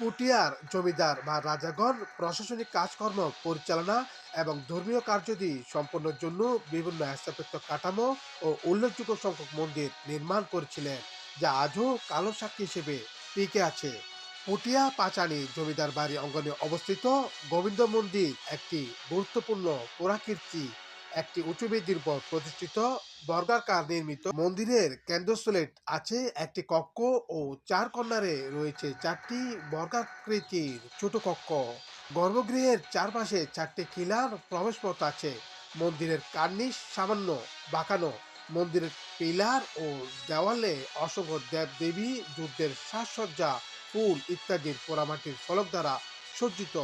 পুটিয়ার জমিদার বা রাজাগণ প্রশাসনিক কাজকর্ম, পরিচালনা এবং ধর্মীয় কার্যাদি সম্পন্নের জন্য বিভিন্ন স্থাপত্য কাঠামো ও উল্লেখযোগ্য সংখ্যক মন্দির নির্মাণ করেছিলেন, যা আজও কালো সাক্ষী হিসেবে টিকে আছে। পুটিয়া পাচানি জমিদার বাড়ি অঙ্গনে অবস্থিত গোবিন্দ মন্দির একটি গুরুত্বপূর্ণ পুরাকীর্তি। একটি উঁচু বেদির উপর প্রতিষ্ঠিত। বর্গাকার নির্মিত মন্দিরের কেন্দ্রস্থলে আছে একটি কক্ষ ও চার কর্নারে রয়েছে চারটি বর্গাকৃতির ছোট কক্ষ। গর্ভগৃহের চারপাশে চারটি খিলার প্রবেশপথ আছে। মন্দিরের কার্নিশ সামান্য বাঁকানো। মন্দিরের পিলার ও দেওয়ালে অসংখ্য দেব দেবী যুদ্ধের সাজসজ্জা, ফুল ইত্যাদির পোড়ামাটির ফলক দ্বারা সজ্জিত।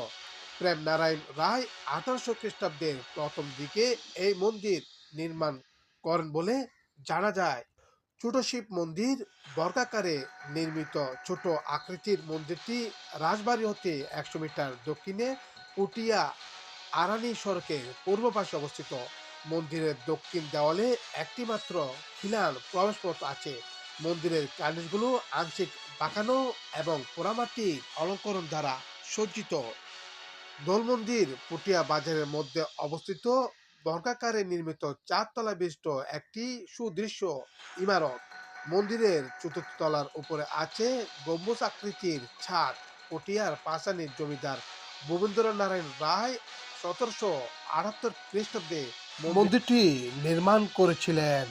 প্রেম নারায়ণ রায় আঠারোশো খ্রিস্টাব্দের প্রথম দিকে এই মন্দির নির্মাণ করেন বলে জানা যায়। ছোট শিব মন্দির বর্গাকারে নির্মিত। ছোট আকৃতির মন্দিরটি রাজবাড়ি হতে একশো মিটার দক্ষিণে পুটিয়া আরানি সড়কের পূর্ব পাশে অবস্থিত। মন্দিরের দক্ষিণ দেওয়ালে একটি মাত্র খিলান প্রবেশপথ আছে। মন্দিরের কার্নিশগুলো আংশিক বাঁকানো এবং পোড়ামাটির অলঙ্করণ দ্বারা সজ্জিত। দোল মন্দির পুটিয়া বাজারের মধ্যে অবস্থিত বর্গাকারে নির্মিত চারতলা বিশিষ্ট একটি সুদৃশ্য ইমারত। মন্দিরের চতুর্থ তলার উপরে আছে গম্বুজ আকৃতির ছাদ। পটিয়ার পাশানির জমিদার ভূপেন্দ্র নারায়ণ রায় সতেরোশো আটাত্তর খ্রিস্টাব্দে মন্দিরটি নির্মাণ করেছিলেন।